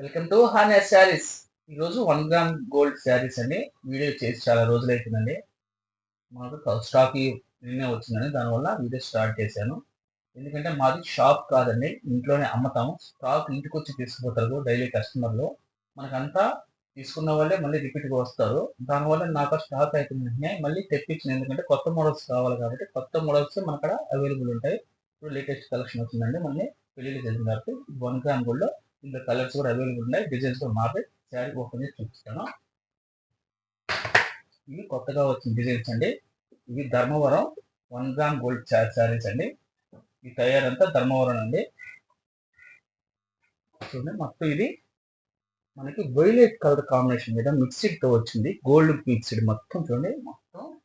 Welcome to honour saris. ఈరోజు one gram gold saris అండి. Video చేసి చాలా రోజులు అవుతుందండి మాకు స్టాక్ నిన్నే వచ్చిందని దానివల్ల వీడియో స్టార్ట్ చేశాను. ఎందుకంటే మాది షాప్ కాదండి. ఇంట్లోనే అమ్ముతాము. స్టాక్ ఇంటికి వచ్చి తీసుకుపోతారు డైలీ కస్టమర్లు. మనకంతా తీసుకున్న వాళ్ళే మళ్ళీ రిపీట్గా వస్తారు. దానివల్ల నాకు స్టాక్ అయిపోయింది మళ్ళీ తెప్పించిన. ఎందుకంటే కొత్త మోడల్స్ కావాలి కాబట్టి కొత్త మోడల్స్ మన అక్కడ అవైలబుల్ ఉంటాయి. ఇప్పుడు లేటెస్ట్ కలెక్షన్ వచ్చిందండి. మళ్ళీ పెళ్ళి జరిగిన కాబట్టి వన్ గ్రామ్ గోల్డ్ ఇందులో కలర్స్ కూడా అవైలబుల్ ఉన్నాయి. డిజైన్స్ కూడా మాపే. శారీ ఓపెన్ చేసి చూపిస్తాను. ఇవి కొత్తగా వచ్చిన డిజైన్స్ అండి. ఇవి Dharmavaram one gram gold saris అండి. ఈ తయారంతా ధర్మవరం అండి. చూడండి మొత్తం ఇది మనకి వైలెట్ కలర్ కాంబినేషన్ మీద మిక్సిడ్తో వచ్చింది. గోల్డ్ మిక్సిడ్ మొత్తం చూడండి మొత్తం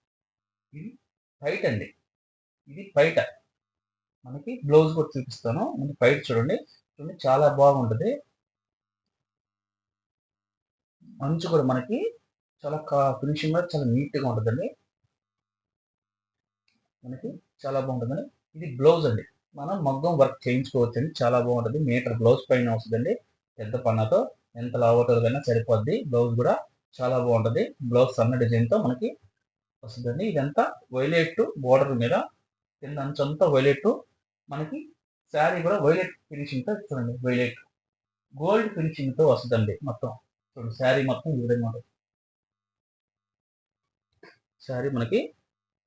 ఇది పైట అండి. ఇది పైట మనకి బ్లౌజ్ కూడా చూపిస్తాను. మనకి పైట చూడండి. చాలా బాగుంటుంది. మంచు కూడా మనకి చాలా ఫినిషింగ్ కూడా చాలా నీట్గా ఉంటుందండి. మనకి చాలా బాగుంటుందండి. ఇది బ్లౌజ్ అండి. మనం మగ్గం వర్క్ చేయించుకోవచ్చు అండి చాలా బాగుంటుంది. మీటర్ బ్లౌజ్ పైన వస్తుందండి. పెద్ద పన్నతో ఎంత లావటోదైనా సరిపోద్ది. బ్లౌజ్ కూడా చాలా బాగుంటుంది. బ్లౌజ్ సన్న డిజైన్తో మనకి వస్తుందండి. ఇదంతా వైలెట్ బోర్డర్ మీద కింద అంచంతా వైలెట్ మనకి శారీ కూడా వైలెట్ ఫినిషింగ్తో చూడండి వైలెట్ గోల్డ్ ఫినిషింగ్తో వస్తుందండి మొత్తం. చూడండి శారీ మొత్తం ఈ విధంగా ఉంటుంది. శారీ మనకి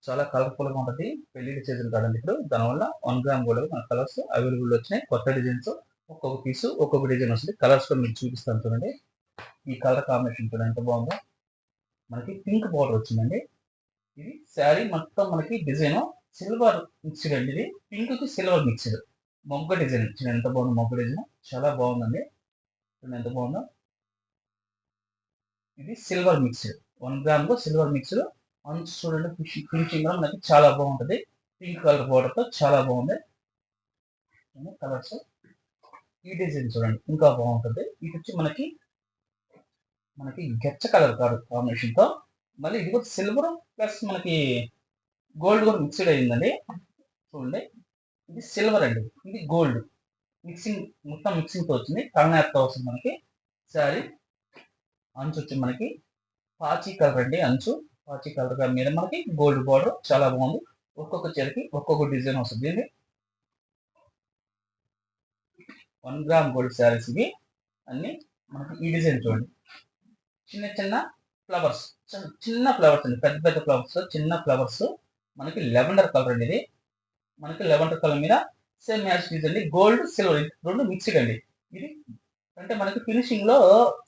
చాలా కలర్ఫుల్గా ఉంటుంది. పెళ్ళి సీజన్ కాదండి ఇప్పుడు. దానివల్ల వన్ గ్రామ్ గోల్డ్ మన కలర్స్ అవైలబుల్ వచ్చినాయి. కొత్త డిజైన్స్ ఒక్కొక్క పీసు ఒక్కొక్క డిజైన్ వస్తుంది. కలర్స్ కూడా మీకు చూపిస్తాను చూడండి. ఈ కలర్ కాంబినేషన్ చూడండి ఎంత బాగుందో. మనకి పింక్ బార్డర్ వచ్చిందండి. ఇది శారీ మొత్తం మనకి డిజైన్ సిల్వర్ మిక్స్డ్ అండి. ఇది పింక్కి సిల్వర్ మిక్స్డ్ మొగ్గ డిజైన్. ఇచ్చిన ఎంత బాగుంది మొగ్గ డిజైన్. చాలా బాగుందండి. ఎంత బాగుందో. ఇది silver mixed. One gram silver mixed. అంచు చూడండి ఫినిషింగ్ కూడా మనకి చాలా బాగుంటుంది. పింక్ కలర్ బోర్డర్తో చాలా బాగుంది. కలర్స్. ఈ డిజైన్ చూడండి ఇంకా బాగుంటుంది. ఇది వచ్చి మనకి మనకి గెచ్చ కలర్ కాదు కాంబినేషన్తో మళ్ళీ ఇది కూడా సిల్వర్ ప్లస్ మనకి గోల్డ్ కూడా మిక్స్డ్ అయిందండి. చూడండి. ఇది సిల్వర్ అండి. ఇది గోల్డ్ మిక్సింగ్ మొత్తం మిక్సింగ్తో వచ్చింది. కలనేర్తో వస్తుంది మనకి. శారీ అంచు వచ్చి మనకి. పాచి కలర్ అండి అంచు. పాచి కలర్ మీద మనకి గోల్డ్ బార్డర్ చాలా బాగుంది. ఒక్కొక్క చీరకి ఒక్కొక్క డిజైన్ వస్తుంది ఇది. వన్ గ్రామ్ గోల్డ్ శారీస్ ఇవి. అన్ని మనకి ఈ డిజైన్ చూడండి. చిన్న చిన్న ఫ్లవర్స్ చిన్న ఫ్లవర్స్ అండి. పెద్ద పెద్ద ఫ్లవర్స్ చిన్న ఫ్లవర్స్ మనకి లెవెండర్ కలర్ అండి ఇది. మనకి లెవెండర్ కలర్ మీద సేమ్ మ్యాచ్ అండి గోల్డ్ సిల్వర్ రెండు మిక్స్డ్ అండి ఇది అంటే మనకి ఫినిషింగ్లో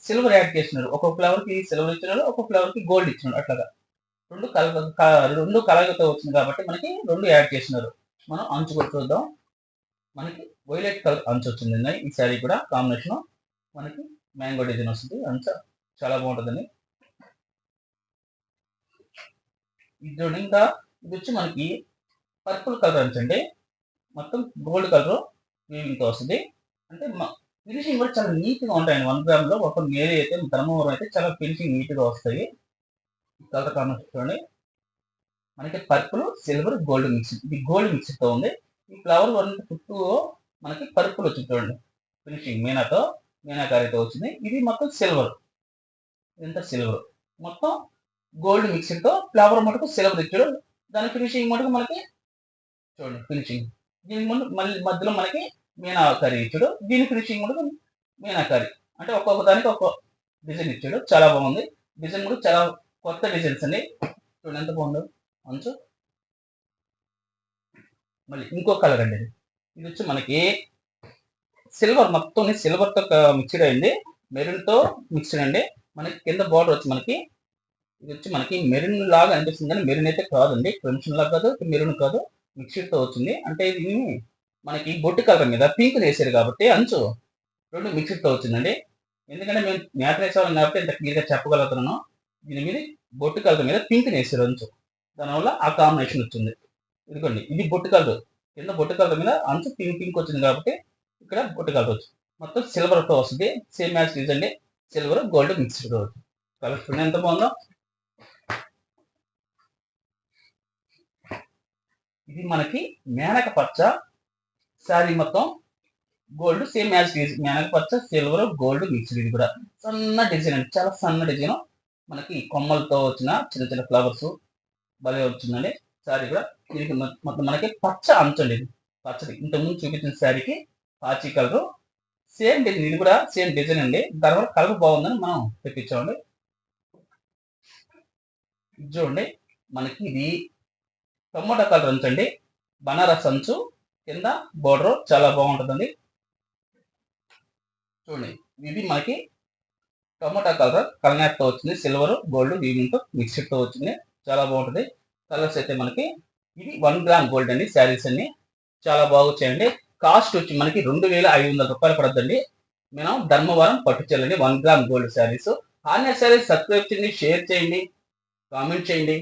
సిల్వర్ యాడ్ చేస్తున్నారు. ఒక ఫ్లవర్కి సిల్వర్ ఇచ్చినారు ఒక ఫ్లవర్కి గోల్డ్ ఇచ్చినారు అట్లాగా. రెండు కల రెండు కలగతో వచ్చింది కాబట్టి మనకి రెండు యాడ్ చేసినారు మనం అంచు కూడా చూద్దాం. మనకి వైలెట్ కలర్ అంచు వచ్చింది ఈ శారీ కూడా కాంబినేషన్ మనకి మ్యాంగో డిజైన్ వస్తుంది. అంచు చాలా బాగుంటుందండి. ఇది ఇంకా ఇది వచ్చి మనకి పర్పుల్ కలర్ అంచండి మొత్తం గోల్డ్ కలర్ వీవింగ్తో వస్తుంది. అంటే ఫినిషింగ్ కూడా చాలా నీట్గా ఉంటాయండి. వన్ గ్రామ్లో ఒక మేరీ అయితే ధర్మవరం అయితే చాలా ఫినిషింగ్ నీట్గా వస్తాయి. కలర్ కాంబినేషన్ చూడండి. మనకి పర్పుల్ సిల్వర్ గోల్డ్ మిక్స్. ఇది గోల్డ్ మిక్స్తో ఉంది. ఈ ఫ్లవర్ వన్ చుట్టూ మనకి పర్పుల్ వచ్చింది చూడండి. ఫినిషింగ్ మీనాతో మీనాకారితో వచ్చింది. ఇది మొత్తం సిల్వర్. ఇదంతా సిల్వర్. మొత్తం గోల్డ్ మిక్సింగ్తో ఫ్లవర్ మటుకు సిల్వర్ ఇచ్చాడు దాని ఫినిషింగ్ మటుకు మనకి చూడండి ఫినిషింగ్ దీని ముందు మళ్ళీ మధ్యలో మనకి మీనాకారి ఇచ్చాడు. దీని ఫినిషింగ్ కూడా మీనా కర్రీ అంటే ఒక్కొక్క దానికి ఒక్కొక్క డిజైన్ ఇచ్చాడు. చాలా బాగుంది. డిజైన్ కూడా చాలా కొత్త డిజైన్స్ అండి. చూడండి ఎంత బాగుందో. మంచు. మళ్ళీ ఇంకో కలర్ అండి. ఇది వచ్చి మనకి సిల్వర్ మొత్తం సిల్వర్తో మిక్స్డ్ అయింది. మెరూన్తో మిక్స్డ్ అండి. మనకి కింద బార్డర్ వచ్చి మనకి ఇది వచ్చి మనకి మెరూన్ లాగా అనిపిస్తుంది కానీ మెరూన్ అయితే కాదండి. క్రిమ్షన్ లాగా కాదు మెరూన్ కాదు. మిక్స్డ్తో వచ్చింది అంటే ఇది మనకి బొట్టు కలర్ మీద పింక్ చేశారు కాబట్టి అంచు రెండు మిక్స్డ్తో వచ్చిందండి ఎందుకంటే మేము మ్యాటర్ వేసేవాళ్ళం కాబట్టి ఇంత క్లియర్గా చెప్పగలుగుతున్నాను. దీని మీద బొట్టు కలర్ మీద పింక్ వేసారు అంచు. దానివల్ల ఆ కాంబినేషన్ వచ్చింది. ఇదిగోండి ఇది బొట్టు కలర్ కింద బొట్టు కలర్ మీద అంచు పింక్ పింక్ వచ్చింది కాబట్టి ఇక్కడ బొట్టు కలర్ వచ్చింది. మొత్తం సిల్వర్తో వస్తుంది. సేమ్ మ్యాచ్ అండి. Silver gold mixed. కలర్ ఎంత బాగుందో ఇది మనకి మేనక పచ్చ శారీ మొత్తం గోల్డ్ సేమ్ యాజ్ మేనక పచ్చ సిల్వర్ గోల్డ్ మిక్స్డ్ ఇది కూడా సన్న డిజైన్ అండి. చాలా సన్న డిజైన్ మనకి కొమ్మలతో వచ్చిన చిన్న చిన్న ఫ్లవర్స్ భలే వచ్చిందండి. శారీ కూడా దీనికి మొత్తం మనకి పచ్చ అంచండి ఇది. పచ్చది. ఇంతకుముందు చూపించిన శారీకి పాచి కలర్ సేమ్ డిజైన్ ఇది కూడా సేమ్ డిజైన్ అండి. దానివల్ల కలర్ బాగుందని మనం తెప్పించామండి. చూడండి. మనకి ఇది టమోటా కలర్ ఉంచండి. బనారస్ అంచు కింద బోర్డర్ చాలా బాగుంటుందండి. చూడండి ఇది మనకి టమోటా కలర్ కల్నాట్ వచ్చింది. సిల్వర్ గోల్డ్ వీవింగ్తో తో వచ్చింది. చాలా బాగుంటుంది. కలర్స్ అయితే మనకి ఇది వన్ గ్రామ్ గోల్డ్ అండి శారీస్ అన్ని. చాలా బాగా వచ్చాయండి. కాస్ట్ వచ్చి మనకి రెండు వేల ఐదు వందల రూపాయలు పడుతుందండి. మనం Dharmavaram పట్టుచల్లండి one gram gold saris. Online saris subscribe చేయండి షేర్ చేయండి కామెంట్ చేయండి.